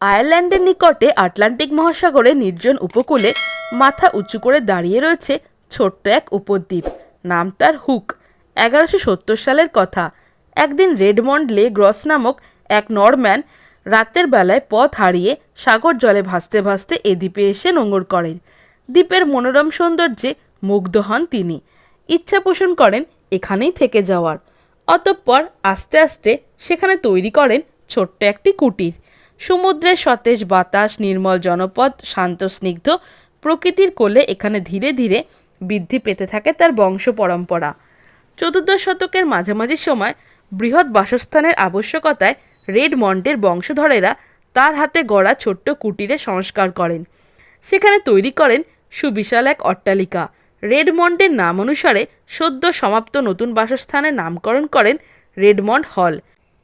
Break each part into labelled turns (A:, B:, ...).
A: আয়ারল্যান্ডের নিকটে আটলান্টিক মহাসাগরে নির্জন উপকূলে মাথা উঁচু করে দাঁড়িয়ে রয়েছে ছোট্ট এক উপদ্বীপ। নাম তার হুক। এগারোশো সত্তর সালের কথা। একদিন রেডমন্ড লে গ্রস নামক এক নরম্যান রাতের বেলায় পথ হারিয়ে সাগর জলে ভাসতে ভাসতে এ দ্বীপে এসে নোঙর করেন। দ্বীপের মনোরম সৌন্দর্যে মুগ্ধ হন তিনি। ইচ্ছা পোষণ করেন এখানেই থেকে যাওয়ার। অতঃপর আস্তে আস্তে সেখানে তৈরি করেন ছোট্ট একটি কুটির। সমুদ্রের সতেজ বাতাস, নির্মল জনপদ, শান্ত, স্নিগ্ধ প্রকৃতির কোলে এখানে ধীরে ধীরে বৃদ্ধি পেতে থাকে তার বংশ পরম্পরা। চতুর্দশ শতকের মাঝামাঝি সময় বৃহৎ বাসস্থানের আবশ্যকতায় রেড মন্টের বংশধরেরা তার হাতে গড়া ছোট্ট কুটিরে সংস্কার করেন। সেখানে তৈরি করেন সুবিশাল এক অট্টালিকা। রেডমন্ডের নাম অনুসারে সদ্য সমাপ্ত নতুন বাসস্থানের নামকরণ করেন রেডমন্ড হল।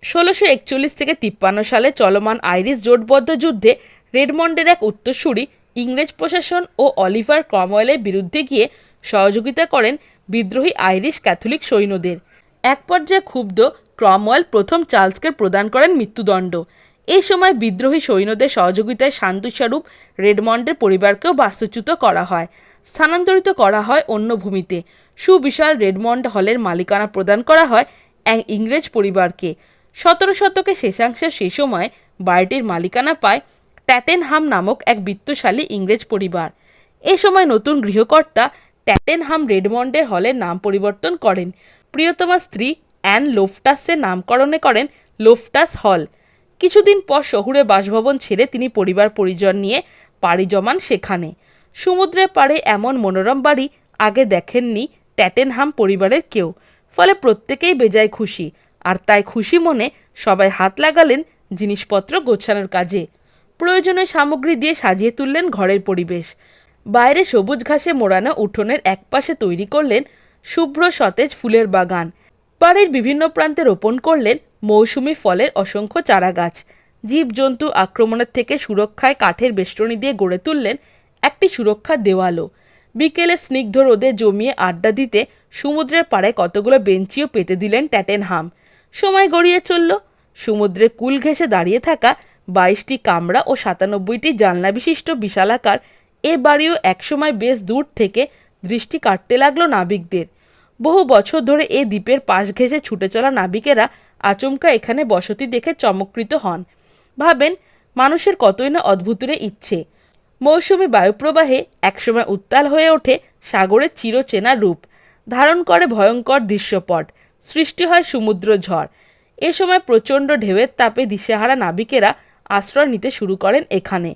A: ষোলোশো একচল্লিশ থেকে তিপ্পান্ন সালে চলমান আইরিশ জোটবদ্ধ যুদ্ধে রেডমন্ডের এক উত্তরসূরি, ইংরেজ প্রশাসন ও অলিভার ক্রমওয়েলের বিরুদ্ধে গিয়ে সহযোগিতা করেন বিদ্রোহী আইরিশ ক্যাথলিক সৈন্যদের। এক পর্যায়ে ক্ষুব্ধ ক্রমওয়েল প্রথম চার্লসকে প্রদান করেন মৃত্যুদণ্ড। এই সময় বিদ্রোহী সৈন্যদের সহযোগিতায় শান্তিস্বরূপ রেডমন্ডের পরিবারকেও বাস্তুচ্যুত করা হয়। স্থানান্তরিত করা হয় অন্য ভূমিতে। সুবিশাল রেডমন্ড হলের মালিকানা প্রদান করা হয় এক ইংরেজ পরিবারকে। সতেরো শতকে শেষাংশে সে সময় বাড়িটির মালিকানা পায় ট্যাটেনহাম নামক এক বিত্তশালী ইংরেজ পরিবার। এ সময় নতুন গৃহকর্তা ট্যাটেনহাম রেডমন্ডের হলের নাম পরিবর্তন করেন। প্রিয়তমা স্ত্রী অ্যান লোফটাসের নামকরণে করেন লোফটাস হল। কিছুদিন পর শহুরে বাসভবন ছেড়ে তিনি পরিবার পরিজন নিয়ে পাড়ি জমান সেখানে। সমুদ্রের পাড়ে এমন মনোরম বাড়ি আগে দেখেননি ট্যাটেনহাম পরিবারের কেউ, ফলে প্রত্যেকেই বেজায় খুশি। আর তাই খুশি মনে সবাই হাত লাগালেন জিনিসপত্র গোছানোর কাজে। প্রয়োজনীয় সামগ্রী দিয়ে সাজিয়ে তুললেন ঘরের পরিবেশ। বাইরে সবুজ ঘাসে মোড়ানো উঠোনের একপাশে তৈরি করলেন শুভ্র সতেজ ফুলের বাগান। বাড়ির বিভিন্ন প্রান্তে রোপণ করলেন মৌসুমি ফলের অসংখ্য চারাগাছ। জীবজন্তু আক্রমণের থেকে সুরক্ষায় কাঠের বেষ্টনী দিয়ে গড়ে তুললেন একটি সুরক্ষার দেওয়ালও। বিকেলে স্নিগ্ধ রোদে জমিয়ে আড্ডা দিতে সমুদ্রের পাড়ে কতগুলো বেঞ্চিও পেতে দিলেন ট্যাটেনহাম। সময় গড়িয়ে চলল। সমুদ্রে কুল ঘেঁষে দাঁড়িয়ে থাকা বাইশটি কামরা ও সাতানব্বইটি জানলা বিশিষ্ট বিশালাকার এ বাড়িও একসময় বেশ দূর থেকে দৃষ্টি কাটতে লাগল নাবিকদের। বহু বছর ধরে এ দ্বীপের পাশ ঘেঁষে ছুটে চলা নাবিকেরা আচমকা এখানে বসতি দেখে চমকৃত হন। ভাবেন, মানুষের কতই না অদ্ভুতরে ইচ্ছে। মৌসুমি বায়ুপ্রবাহে একসময় উত্তাল হয়ে ওঠে সাগরের চিরচেনা রূপ। ধারণ করে ভয়ঙ্কর দৃশ্যপট। সৃষ্টি হয় সমুদ্র ঝড়। এ সময় প্রচণ্ড ঢেউয়ের তাপে দিশেহারা নাবিকেরা আশ্রয় নিতে শুরু করেন এখানে।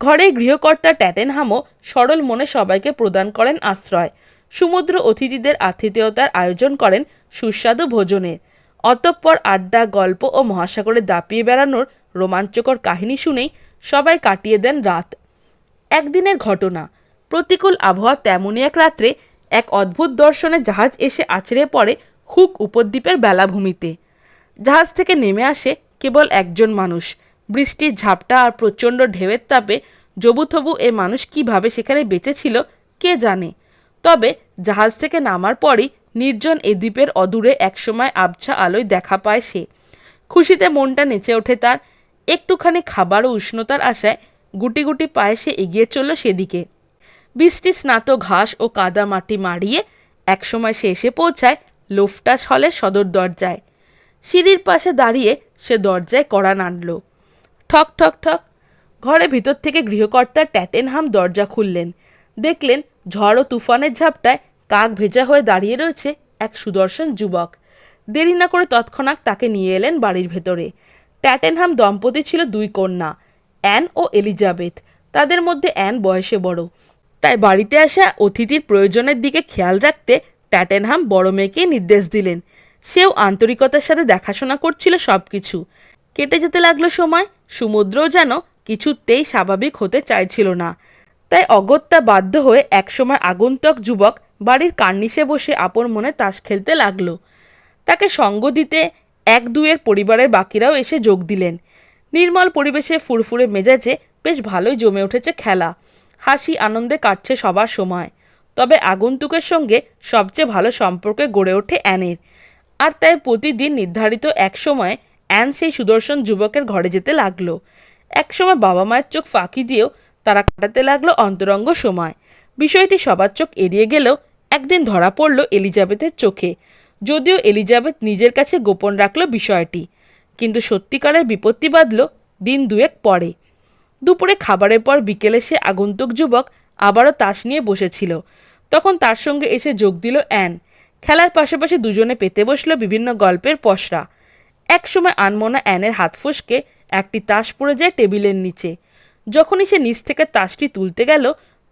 A: ঘরে গৃহকর্তা ট্যাটেনহামও সরল মনে সবাইকে প্রদান করেন আশ্রয়। সমুদ্র অতিথিদের আতিথেয়তার আয়োজন করেন সুস্বাদু ভোজনের। অতঃপর আড্ডা, গল্প ও মহাসাগরে দাপিয়ে বেড়ানোর রোমাঞ্চকর কাহিনী শুনেই সবাই কাটিয়ে দেন রাত। একদিনের ঘটনা। প্রতিকূল আবহাওয়া তেমনই এক রাত্রে এক অদ্ভুত দর্শনে জাহাজ এসে আছড়ে পড়ে হুক উপদ্বীপের বেলাভূমিতে। জাহাজ থেকে নেমে আসে কেবল একজন মানুষ। বৃষ্টির ঝাপটা আর প্রচণ্ড ঢেউয়ের তাপে জবুথবু এ মানুষ কীভাবে সেখানে বেঁচেছিল, কে জানে? তবে জাহাজ থেকে নামার পরই নির্জন এ দ্বীপের অদূরে একসময় আবছা আলোয় দেখা পায় সে। খুশিতে মনটা নেচে ওঠে তার। একটুখানি খাবার ও উষ্ণতার আশায় গুটি গুটি পায়ে সে এগিয়ে চলল সেদিকে। বৃষ্টি স্নাত ঘাস ও কাদা মাটি মাড়িয়ে একসময় সে এসে পৌঁছায় লোফটাস হলের সদর দরজায়। সিঁড়ির পাশে দাঁড়িয়ে সে দরজায় কড়া নাড়ল। ঠক ঠক ঠক। ঘরে ভিতর থেকে গৃহকর্তা ট্যাটেনহাম দরজা খুললেন। দেখলেন ঝড় ও তুফানের ঝাপটায় কাক ভেজা হয়ে দাঁড়িয়ে রয়েছে এক সুদর্শন যুবক। দেরি না করে তৎক্ষণাৎ তাকে নিয়ে এলেন বাড়ির ভেতরে। ট্যাটেনহাম দম্পতি ছিল দুই কন্যা, অ্যান ও এলিজাবেথ। তাদের মধ্যে অ্যান বয়সে বড়। তাই বাড়িতে আসা অতিথির প্রয়োজনের দিকে খেয়াল রাখতে ট্যাটেনহাম বড় মেয়েকে নির্দেশ দিলেন। সেও আন্তরিকতার সাথে দেখাশোনা করছিল সব কিছু কেটে যেতে লাগল সময়, সমুদ্রও যেন কিছুতেই স্বাভাবিক হতে চাইছিল না। তাই অগত্যা বাধ্য হয়ে একসময় আগন্তুক যুবক বাড়ির কার্নিশে বসে আপন মনে তাস খেলতে লাগল। তাকে সঙ্গ দিতে এক দুয়ের পরিবারের বাকিরাও এসে যোগ দিলেন। নির্মল পরিবেশে ফুরফুরে মেজাজে বেশ ভালোই জমে উঠেছে খেলা। হাসি আনন্দে কাটছে সবার সময়। তবে আগন্তুকের সঙ্গে সবচেয়ে ভালো সম্পর্কে গড়ে ওঠে অ্যানের। আর তাই প্রতিদিন নির্ধারিত এক সময় অ্যান সেই সুদর্শন যুবকের ঘরে যেতে লাগল। একসময় বাবা মায়ের চোখ ফাঁকি দিয়েও তারা কাটাতে লাগল অন্তরঙ্গ সময়। বিষয়টি সবার চোখ এড়িয়ে গেলেও একদিন ধরা পড়ল এলিজাবেথের চোখে। যদিও এলিজাবেথ নিজের কাছে গোপন রাখল বিষয়টি, কিন্তু সত্যিকারের বিপত্তি বাঁধল দিন দুয়েক পরে। দুপুরে খাবারের পর বিকেলে সে আগন্তুক যুবক আবারও তাস নিয়ে বসেছিল। তখন তার সঙ্গে এসে যোগ দিল অ্যান। খেলার পাশাপাশি দুজনে পেতে বসল বিভিন্ন গল্পের পসরা। একসময় আনমোনা অ্যানের হাত ফসকে একটি তাস পড়ে যায় টেবিলের নিচে। যখনই সে নিচ থেকে তাসটি তুলতে গেল,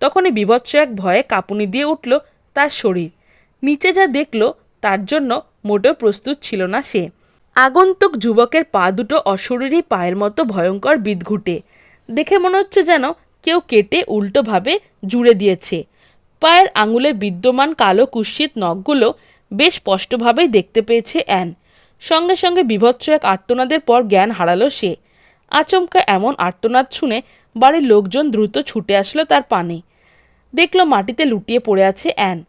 A: তখনই বিভৎস এক ভয়ে কাঁপুনি দিয়ে উঠল তার শরীর। নিচে যা দেখল, তার জন্য মোটেও প্রস্তুত ছিল না সে। আগন্তুক যুবকের পা দুটো অশরীরী পায়ের মতো ভয়ঙ্কর বিদঘুটে। দেখে মনে হচ্ছে যেন কেউ কেটে উল্টোভাবে জুড়ে দিয়েছে। পায়ের আঙুলে বিদ্যমান কালো কুৎসিত নখগুলো বেশ স্পষ্টভাবেই দেখতে পেয়েছে অ্যান। সঙ্গে সঙ্গে বিভৎস এক আর্তনাদের পর জ্ঞান হারালো সে। আচমকা এমন আর্তনাদ শুনে বাড়ির লোকজন দ্রুত ছুটে আসলো তার পানে। দেখল মাটিতে লুটিয়ে পড়ে আছে অ্যান।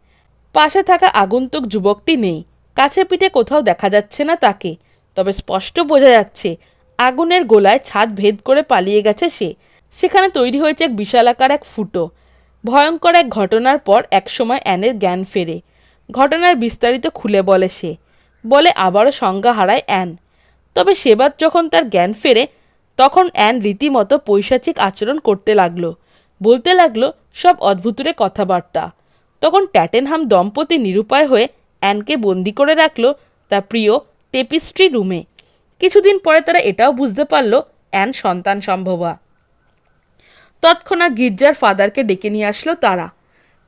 A: পাশে থাকা আগন্তুক যুবকটি নেই। কাছে পিঠে কোথাও দেখা যাচ্ছে না তাকে। তবে স্পষ্ট বোঝা যাচ্ছে, আগুনের গোলায় ছাদ ভেদ করে পালিয়ে গেছে সে। সেখানে তৈরি হয়েছে এক বিশালাকার এক ফুটো। ভয়ঙ্কর এক ঘটনার পর একসময় অ্যানের জ্ঞান ফেরে। ঘটনার বিস্তারিত খুলে বলে সে। বলে আবারও সংজ্ঞা হারায় অ্যান। তবে সেবার যখন তার জ্ঞান ফেরে, তখন অ্যান রীতিমতো পৈশাচিক আচরণ করতে লাগল। বলতে লাগল, সব অদ্ভুতুরে কথাবার্তা। তখন ট্যাটেনহাম দম্পতি নিরুপায় হয়ে অ্যানকে বন্দি করে রাখল তার প্রিয় টেপিস্ট্রি রুমে। কিছুদিন পরে তারা এটাও বুঝতে পারল, অ্যান সন্তান সম্ভবা। তৎক্ষণাৎ গির্জার ফাদারকে ডেকে নিয়ে আসলো তারা।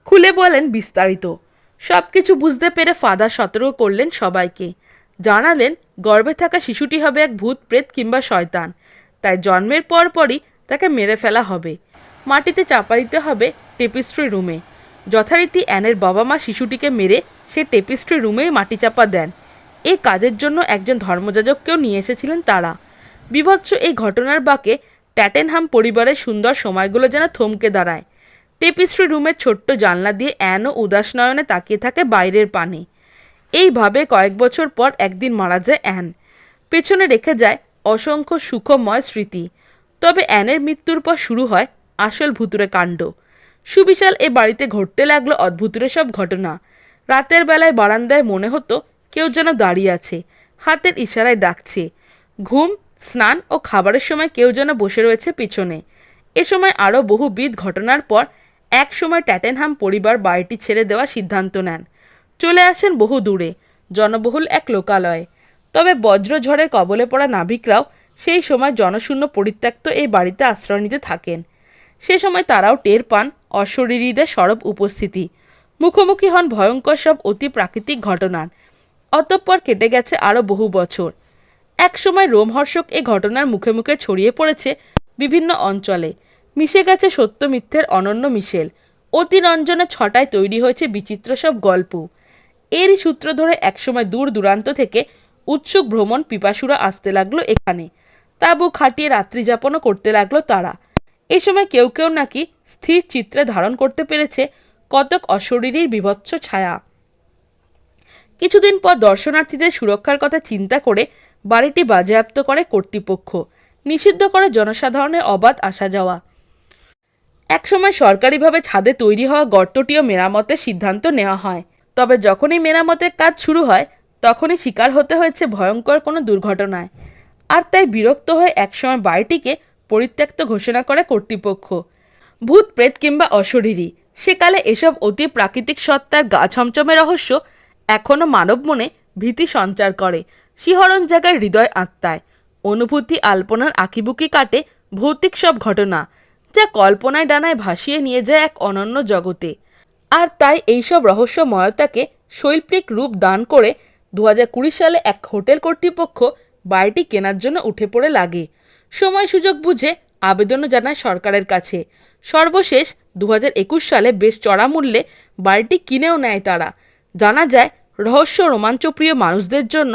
A: খুলে বলেন বিস্তারিত। সব কিছু বুঝতে পেরে ফাদার সতর্ক করলেন সবাইকে। জানালেন, গর্ভে থাকা শিশুটি হবে এক ভূত, প্রেত কিংবা শয়তান। তাই জন্মের পরপরই তাকে মেরে ফেলা হবে। মাটিতে চাপা দিতে হবে টেপিস্ট্রি রুমে। যথারীতি অ্যানের বাবা মা শিশুটিকে মেরে সে টেপিস্ট্রি রুমেই মাটি চাপা দেন। এই কাজের জন্য একজন ধর্মযাজককেও নিয়ে এসেছিলেন তারা। বিভৎস এই ঘটনার বাকে ট্যাটেনহাম পরিবারের সুন্দর সময়গুলো যেন থমকে দাঁড়ায়। টেপিস্ট্রি রুমের ছোট্ট জানলা দিয়ে অ্যানও উদাস নয়নে তাকিয়ে থাকে বাইরের পানে। এইভাবে কয়েক বছর পর একদিন মারা যায় অ্যান পেছনে রেখে যায় অসংখ্য সুখময় স্মৃতি। তবে অ্যানের মৃত্যুর পর শুরু হয় আসল ভুতুরে কাণ্ড। সুবিশাল এ বাড়িতে ঘটতে লাগল অদ্ভুতুরে সব ঘটনা। রাতের বেলায় বারান্দায় মনে হতো কেউ যেন দাঁড়িয়ে আছে, হাতের ইশারায় ডাকছে। ঘুম স্নান ও খাবারের সময় কেউ যেন বসে রয়েছে পিছনে। এ সময় আরও বহুবিধ ঘটনার পর এক সময় ট্যাটেনহাম পরিবার বাড়িটি ছেড়ে দেওয়ার সিদ্ধান্ত নেন। চলে আসেন বহু দূরে, জনবহুল এক লোকালয়ে। তবে বজ্রঝড়ের কবলে পড়া নাবিকরাও সেই সময় জনশূন্য পরিত্যক্ত এই বাড়িতে আশ্রয় নিতে থাকেন। সে সময় তারাও টের পান অশরীরীদের সরব উপস্থিতি। মুখোমুখি হন ভয়ঙ্কর সব অতি প্রাকৃতিক ঘটনার। অতঃপর কেটে গেছে আরও বহু বছর। একসময় রোমহর্ষক এ ঘটনার মুখে মুখে ছড়িয়ে পড়েছে বিভিন্ন অঞ্চলে। মিশে গেছে সত্য মিথ্যের অনন্য মিশেল। অতিরঞ্জনে ছটায় তৈরি হয়েছে বিচিত্র সব গল্প। এরই সূত্র ধরে একসময় দূর দূরান্ত থেকে উৎসুক ভ্রমণ পিপাসুরা আসতে লাগল এখানে। তাবু খাটিয়ে রাত্রিযাপনও করতে লাগল তারা। এ সময় কেউ কেউ নাকি স্থির চিত্রে ধারণ করতে পেরেছে কতক অশরীরীর বিভৎস ছায়া। কিছুদিন পর দর্শনার্থীদের সুরক্ষার কথা চিন্তা করে বাড়িটি বাজেয়াপ্ত করে কর্তৃপক্ষ। নিষিদ্ধ করে জনসাধারণের অবাধ আসা যাওয়া। একসময় সরকারিভাবে ছাদে তৈরি হওয়া গর্তটিও মেরামতের সিদ্ধান্ত নেওয়া হয়। তবে যখনই মেরামতের কাজ শুরু হয়, তখনই শিকার হতে হয়েছে ভয়ঙ্কর কোনো দুর্ঘটনায়। আর তাই বিরক্ত হয়ে একসময় বাড়িটিকে পরিত্যক্ত ঘোষণা করে কর্তৃপক্ষ। ভূত, প্রেত কিংবা অশরীরী, সেকালে এসব অতি প্রাকৃতিক সত্তার গা ছমছমে রহস্য এখনও মানব মনে ভীতি সঞ্চার করে। শিহরণ জায়গায় হৃদয় আত্মায়। অনুভূতি আলপনার আঁকিবুকি কাটে ভৌতিক সব ঘটনা, যা কল্পনায় ডানায় ভাসিয়ে নিয়ে যায় এক অনন্য জগতে। আর তাই এইসব রহস্যময়তাকে শৈল্পিক রূপ দান করে দু সালে এক হোটেল কর্তৃপক্ষ বাড়িটি কেনার জন্য উঠে পড়ে লাগে। সময় সুযোগ বুঝে আবেদনও জানায় সরকারের কাছে। সর্বশেষ দু সালে বেশ চড়া মূল্যে বাড়িটি কিনেও নেয় তারা। জানা যায়, রহস্য রোমাঞ্চপ্রিয় মানুষদের জন্য